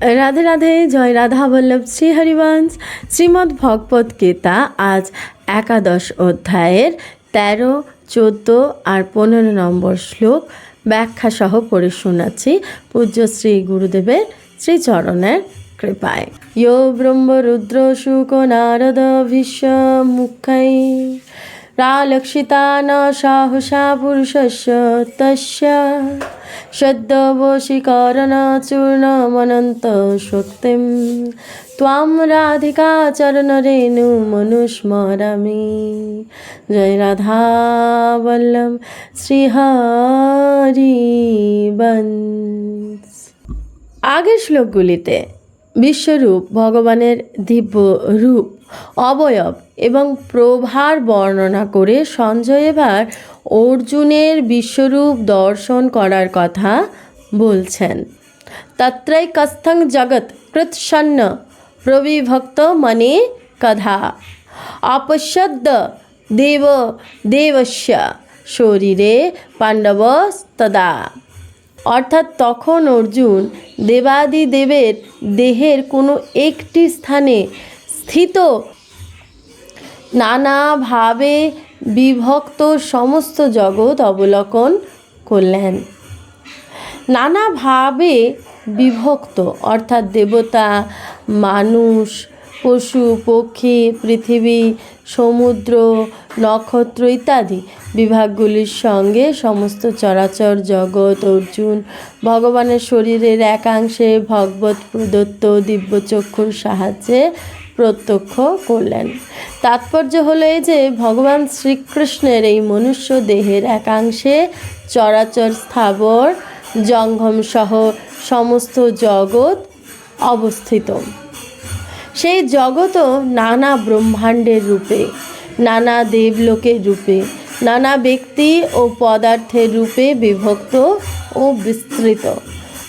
রাধে রাধে, জয় রাধা বল্লভ, শ্রী হরিবংশ। শ্রীমদ্ ভগবত গীতা আজ একাদশ অধ্যায়ের তেরো, চোদ্দ আর পনেরো নম্বর শ্লোক ব্যাখ্যা সহ পড়ে শোনাচ্ছি পূজ্য শ্রী গুরুদেবের শ্রীচরণের কৃপায়। ইয় ব্রহ্ম রুদ্র শুক নারদ ভীষ্ম মুখাই রালক্ষিতা ন সাহসা পুরুষস্য তস্য সদ্যবশীকরণচূর্ণমনন্ত শক্তিম ত্বাম রাধিকা চরণরেণু মনুস্মরামি জয় রাধা শ্রীহরিবংশ আগের শ্লোকগুলিতে বিশ্বরূপ ভগবানের দিব্য রূপ অবয়ব এবং প্রভার বর্ণনা করে সঞ্জয় এবার অর্জুনের বিশ্বরূপ দর্শন করার কথা বলছেন। তত্রৈকস্থং জগৎ কৃৎসন্ন প্রবিভক্ত মনে কধা। অপশ্যদ্য দেব দেবস্য, শরীরে পাণ্ডব তদা অর্থাৎ তখন অর্জুন দেবাদি দেবের দেহের কোনো একটি স্থানে স্থিত। নানাভাবে বিভক্ত সমস্ত জগৎ অবলোকন করলেন। নানাভাবে বিভক্ত, অর্থাৎ দেবতা, মানুষ, পশু, পক্ষী, পৃথিবী, সমুদ্র, নক্ষত্র ইত্যাদি বিভাগগুলির সঙ্গে সমস্ত চরাচর জগৎ, অর্জুন, ভগবানের শরীরের একাংশে ভগবত প্রদত্ত দিব্যচক্ষুর সাহায্যে প্রত্যক্ষ করলেন। তাৎপর্য হলো এই যে, ভগবান শ্রীকৃষ্ণের এই মনুষ্য দেহের একাংশে চরাচর স্থাবর জঙ্গম সহ সমস্ত জগৎ অবস্থিত। সেই জগৎও নানা ব্রহ্মাণ্ডের রূপে, নানা দেবলোকের রূপে, নানা ব্যক্তি ও পদার্থের রূপে বিভক্ত ও বিস্তৃত।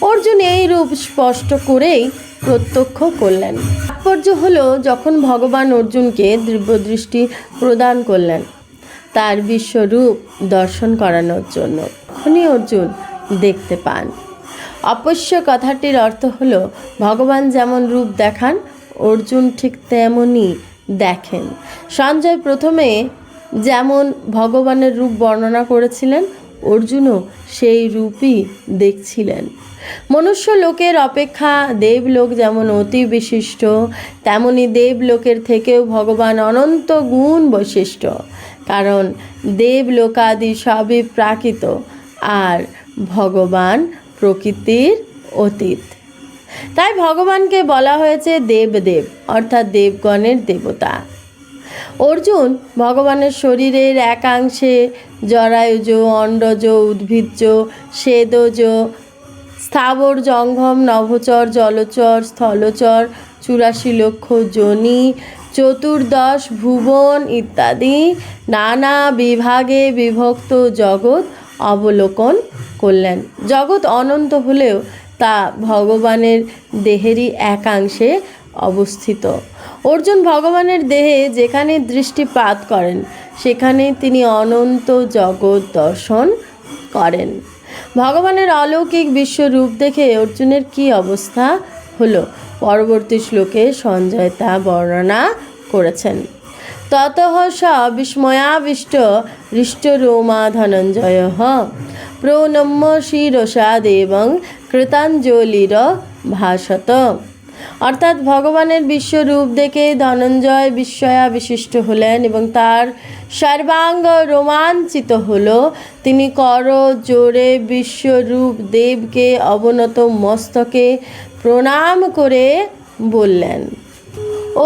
অর্জুন এই রূপ স্পষ্ট করেই প্রত্যক্ষ করলেন। তাৎপর্য হলো যখন ভগবান অর্জুনকে দিব্যদৃষ্টি প্রদান করলেন, তার বিশ্বরূপ দর্শন করানোর জন্য। তখনই অর্জুন দেখতে পান। অবশ্য কথাটির অর্থ হলো, ভগবান যেমন রূপ দেখান, অর্জুন ঠিক তেমনই দেখেন। সঞ্জয় প্রথমে যেমন ভগবানের রূপ বর্ণনা করেছিলেন অর্জুনও সেই রূপই দেখছিলেন। মনুষ্য লোকের অপেক্ষা দেবলোক যেমন অতি বিশিষ্ট, তেমনি দেবলোকের থেকেও ভগবান অনন্ত গুণ বৈশিষ্ট্য কারণ দেবলোকাদি সবই প্রাকৃত আর ভগবান প্রকৃতির অতীত। তাই ভগবানকে বলা হয়েছে দেবদেব, অর্থাৎ দেবগণের দেবতা। অর্জুন ভগবানের শরীরের একাংশে জরায়ুজ অণ্ডজ উদ্ভিজ্জ সেদজ স্থাবর জঙ্গম নভচর, জলচর, স্থলচর, চুরাশি লক্ষ জনি, চতুর্দশ ভুবন ইত্যাদি নানা বিভাগে বিভক্ত জগৎ অবলোকন করলেন। জগৎ অনন্ত হলেও তা ভগবানের দেহেরই একাংশে অবস্থিত। অর্জুন ভগবানের দেহে যেখানে দৃষ্টিপাত করেন, সেখানে তিনি অনন্ত জগৎ দর্শন করেন। ভগবানের অলৌকিক বিশ্বরূপ দেখে অর্জুনের কি অবস্থা হলো? পরবর্তী শ্লোকে সঞ্জয় তা বর্ণনা করেছেন। তত স বিস্ময়াবিষ্ট হৃষ্টরোমা ধনঞ্জয় প্রণম্য শিরসা দেবং কৃতাঞ্জলির ভাষত। অর্থাৎ ভগবানের বিশ্বরূপ দেখে ধনঞ্জয় বিস্ময়া বিশিষ্ট হলেন এবং তার সর্বাঙ্গ রোমাঞ্চিত হল। তিনি কর, জোরে বিশ্বরূপ দেবকে, অবনত মস্তকে প্রণাম করে বললেন,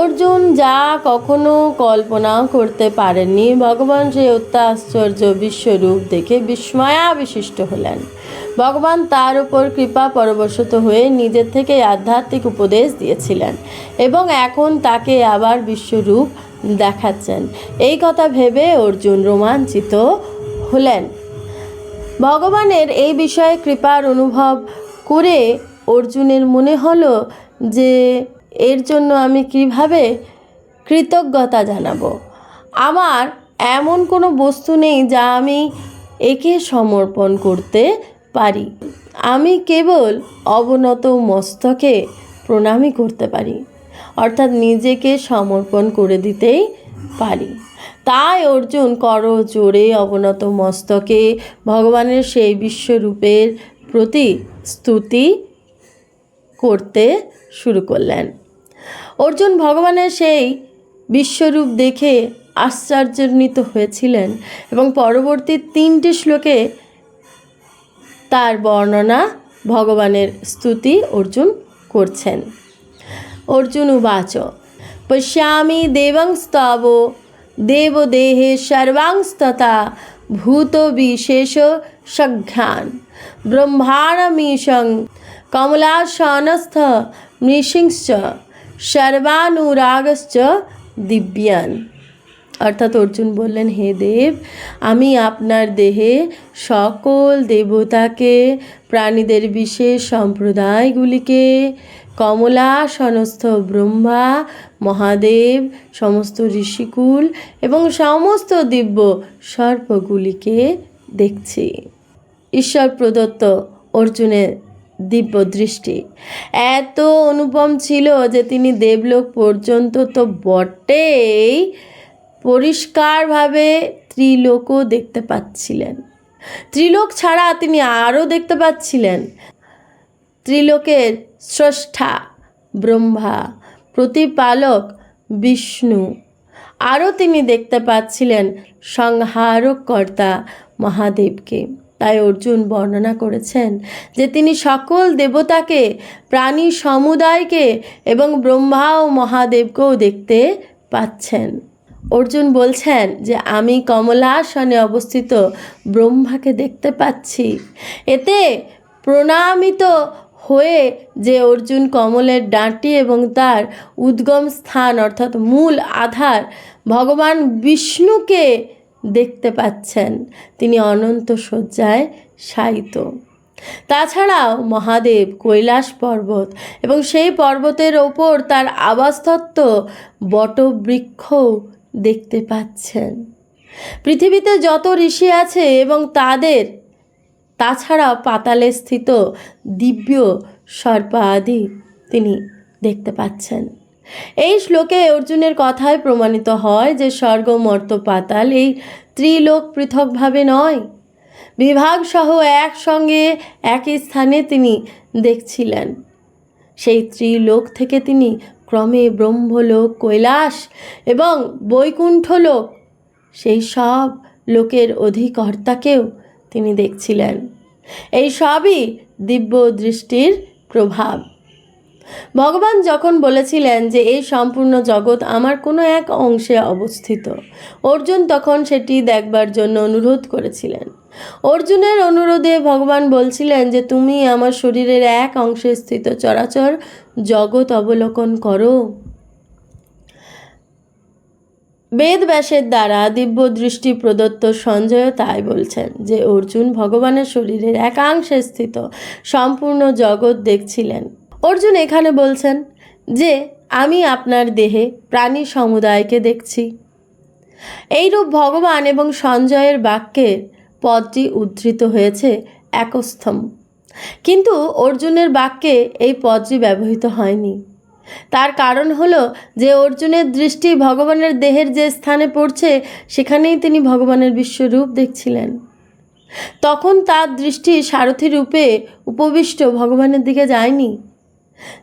অর্জুন যা কখনো কল্পনা করতে পারেননি। ভগবান সেই অত্যাশ্চর্য বিশ্বরূপ দেখে বিস্ময়া বিশিষ্ট হলেন। ভগবান তার উপর কৃপা পরবশত হয়ে নিজের থেকে আধ্যাত্মিক উপদেশ দিয়েছিলেন এবং এখন তাকে আবার বিশ্বরূপ দেখাচ্ছেন। এই কথা ভেবে অর্জুন রোমাঞ্চিত হলেন। ভগবানের এই বিষয়ে কৃপার অনুভব করে অর্জুনের মনে হলো যে এর জন্য আমি কীভাবে কৃতজ্ঞতা জানাব। আমার এমন কোনো বস্তু নেই যা আমি একে সমর্পণ করতে পারি। আমি কেবল অবনত মস্তকে প্রণামই করতে পারি, অর্থাৎ নিজেকে সমর্পণ করে দিতেই পারি। তাই অর্জুন, কর জোরে অবনত মস্তকে ভগবানের সেই বিশ্বরূপের প্রতি স্তুতি করতে শুরু করলেন। অর্জুন ভগবানের সেই বিশ্বরূপ দেখে আশ্চর্যান্বিত হয়েছিলেন এবং পরবর্তী তিনটি শ্লোকে তার বর্ণনা ভগবানের স্তুতি অর্জুন করছেন। অর্জুন উবাচ পশ্যামি দেবংস্তব দেবদেহে সর্বাংস্ততা ভূত বিশেষ সজ্ঞান ব্রহ্মাণমীশং কমলাসনস্থ নৃসিংশ্চ সর্বানুরাগশ্চ দিব্যান। অর্থাৎ অর্জুন বললেন, হে দেব, আমি আপনার দেহে সকল দেবতাকে, প্রাণীদের বিশেষ সম্প্রদায়গুলিকে, কমলা, সনস্থ ব্রহ্মা, মহাদেব, সমস্ত ঋষিকুল এবং সমস্ত দিব্য সর্পগুলিকে দেখছি। ঈশ্বর প্রদত্ত অর্জুনের দিব্য দৃষ্টি। এত অনুপম ছিল যে তিনি দেবলোক পর্যন্ত তো বটেই পরিষ্কারভাবে ত্রিলোকও দেখতে পাচ্ছিলেন। ত্রিলোক ছাড়া তিনি আরও দেখতে পাচ্ছিলেন। ত্রিলোকের স্রষ্টা, ব্রহ্মা, প্রতিপালক বিষ্ণু। আরও তিনি দেখতে পাচ্ছিলেন সংহারক কর্তা মহাদেবকে। তাই অর্জুন বর্ণনা করেছেন যে তিনি সকল দেবতাকে, প্রাণী সমুদায়কে এবং ব্রহ্মা ও মহাদেবকেও দেখতে পাচ্ছেন। অর্জুন বলছেন যে, আমি কমলাসনে অবস্থিত ব্রহ্মাকে দেখতে পাচ্ছি। এতে প্রণামিত হয়ে যে অর্জুন কমলের ডাঁটি এবং তার উদ্গম স্থান, অর্থাৎ মূল আধার, ভগবান বিষ্ণুকে দেখতে পাচ্ছেন। তিনি অনন্ত শয্যায় শায়িত। তাছাড়াও মহাদেব, কৈলাস পর্বত এবং সেই পর্বতের ওপর তার আবাসতত্ত্ব বটবৃক্ষও দেখতে পাচ্ছেন। পৃথিবীতে যত ঋষি আছে এবং তাদের তাছাড়াও পাতালে স্থিত দিব্য সর্প আদি তিনি দেখতে পাচ্ছেন। এই শ্লোকে অর্জুনের কথায় প্রমাণিত হয় যে স্বর্গ মর্ত পাতাল এই ত্রিলোক পৃথকভাবে নয়। বিভাগ সহ একসঙ্গে একই স্থানে তিনি দেখছিলেন। সেই ত্রিলোক থেকে তিনি ক্রমে ব্রহ্মলোক কৈলাস এবং বৈকুণ্ঠ লোক সেই সব লোকের অধিকর্তাকেও তিনি দেখছিলেন। এই সবই দিব্য দৃষ্টির প্রভাব। ভগবান যখন বলেছিলেন যে এই সম্পূর্ণ জগৎ আমার কোনো এক অংশে অবস্থিত, অর্জুন তখন সেটি দেখবার জন্য অনুরোধ করেছিলেন। অর্জুনের অনুরোধে ভগবান বলছিলেন যে, তুমি আমার শরীরের এক অংশে স্থিত চরাচর জগৎ অবলোকন করো। বেদ ব্যাসের দ্বারা দিব্য দৃষ্টি প্রদত্ত সঞ্জয় তাই বলছেন যে, অর্জুন ভগবানের শরীরের একাংশে স্থিত সম্পূর্ণ জগৎ দেখছিলেন। অর্জুন এখানে বলছেন যে, আমি আপনার দেহে প্রাণী সমুদায়কে দেখছি। এইরূপ ভগবান এবং সঞ্জয়ের বাক্যের পদটি উদ্ধৃত হয়েছে একস্থম। কিন্তু অর্জুনের বাক্যে এই পদটি ব্যবহৃত হয়নি। তার কারণ হলো যে অর্জুনের দৃষ্টি ভগবানের দেহের যে স্থানে পড়ছে, সেখানেই তিনি ভগবানের বিশ্বরূপ দেখছিলেন। তখন তার দৃষ্টি সারথি রূপে উপবিষ্ট ভগবানের দিকে যায়নি।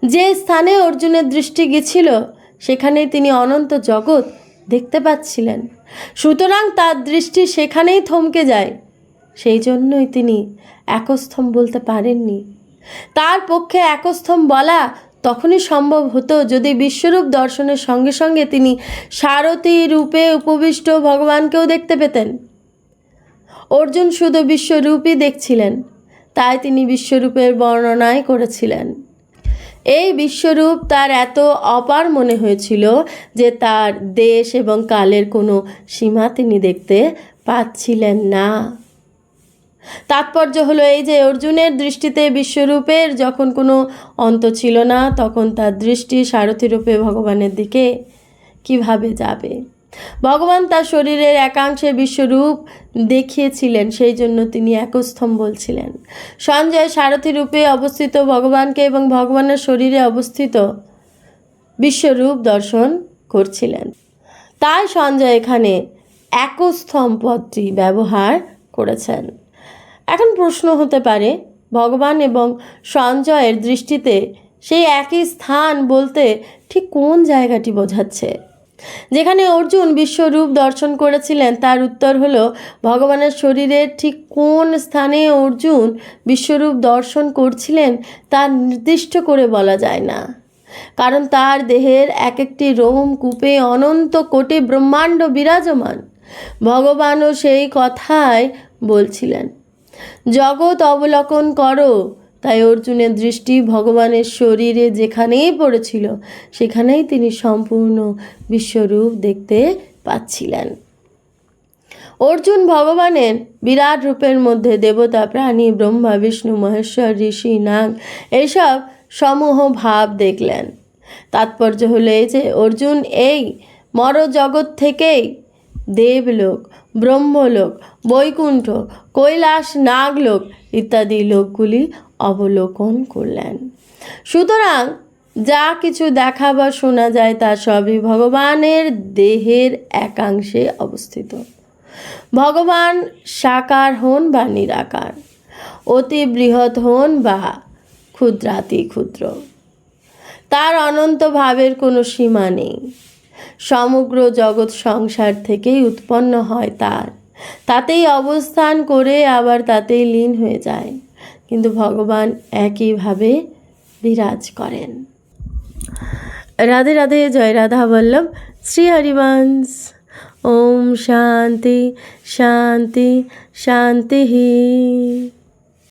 যে স্থানে অর্জুনের দৃষ্টি গেছিল, সেখানেই তিনি অনন্ত জগৎ দেখতে পাচ্ছিলেন। সুতরাং তার দৃষ্টি সেখানেই থমকে যায়। সেই জন্যই তিনি একস্থম বলতে পারেননি। তার পক্ষে একস্থম বলা তখনই সম্ভব হতো যদি বিশ্বরূপ দর্শনের সঙ্গে সঙ্গে তিনি সারথী রূপে উপবিষ্ট ভগবানকেও দেখতে পেতেন। অর্জুন শুধু বিশ্বরূপই দেখছিলেন, তাই তিনি বিশ্বরূপের বর্ণনায় করেছিলেন। এই বিশ্বরূপ তার এত অপার মনে হয়েছিল যে তার দেশ এবং কালের কোনো সীমা তিনি দেখতে পাচ্ছিলেন না। তাৎপর্য হলো এই যে অর্জুনের দৃষ্টিতে বিশ্বরূপের যখন কোনো অন্ত ছিল না, তখন তার দৃষ্টি সারথিরূপে ভগবানের দিকে কীভাবে যাবে? ভগবান তার শরীরের একাংশে বিশ্বরূপ দেখিয়েছিলেন, সেই জন্য তিনি একস্থম বলছিলেন সঞ্জয় সারথী রূপে অবস্থিত ভগবানকে এবং ভগবানের শরীরে অবস্থিত বিশ্বরূপ দর্শন করছিলেন। তাই সঞ্জয় এখানে একস্থম পদটি ব্যবহার করেছেন। এখন প্রশ্ন হতে পারে, ভগবান এবং সঞ্জয়ের দৃষ্টিতে সেই একই স্থান বলতে ঠিক কোন জায়গাটি বোঝাচ্ছে? যেখানে অর্জুন বিশ্বরূপ দর্শন করেছিলেন, তার উত্তর হল ভগবানের শরীরের ঠিক কোন স্থানে অর্জুন বিশ্বরূপ দর্শন করছিলেন তা নির্দিষ্ট করে বলা যায় না। কারণ তার দেহের এক একটি রোম কূপে অনন্ত কোটি ব্রহ্মাণ্ড বিরাজমান। ভগবানও সেই কথাই বলছিলেন। জগৎ অবলোকন করো। তাই অর্জুনের দৃষ্টি ভগবানের শরীরে যেখানেই পড়েছিল, সেখানেই তিনি সম্পূর্ণ বিশ্বরূপ দেখতে পাচ্ছিলেন। অর্জুন ভগবানের বিরাট রূপের মধ্যে দেবতা, প্রাণী, ব্রহ্মা, বিষ্ণু, মহেশ্বর, ঋষি, নাগ এইসব সমূহ ভাব দেখলেন। তাৎপর্য হলো এই যে, অর্জুন এই মর জগৎ থেকেই দেবলোক, ব্রহ্মলোক, বৈকুণ্ঠ, কৈলাস, নাগলোক ইত্যাদি লোকগুলি অবলোকন করলেন। সুতরাং যা কিছু দেখা বা শোনা যায় তা সবই ভগবানের দেহের একাংশে অবস্থিত। ভগবান সাকার হন বা নিরাকার, অতি বৃহৎ হন বা ক্ষুদ্রাতি ক্ষুদ্র তার অনন্ত ভাবের কোনো সীমা নেই। সমগ্র জগৎ সংসার থেকেই উৎপন্ন হয় তার। তাতেই অবস্থান করে আবার তাতেই লীন হয়ে যায়। কিন্তু ভগবান একইভাবে বিরাজ করেন। রাধে রাধে, জয় রাধা বল্লভ। শ্রী হরিবংশ। ওম শান্তি শান্তি শান্তি।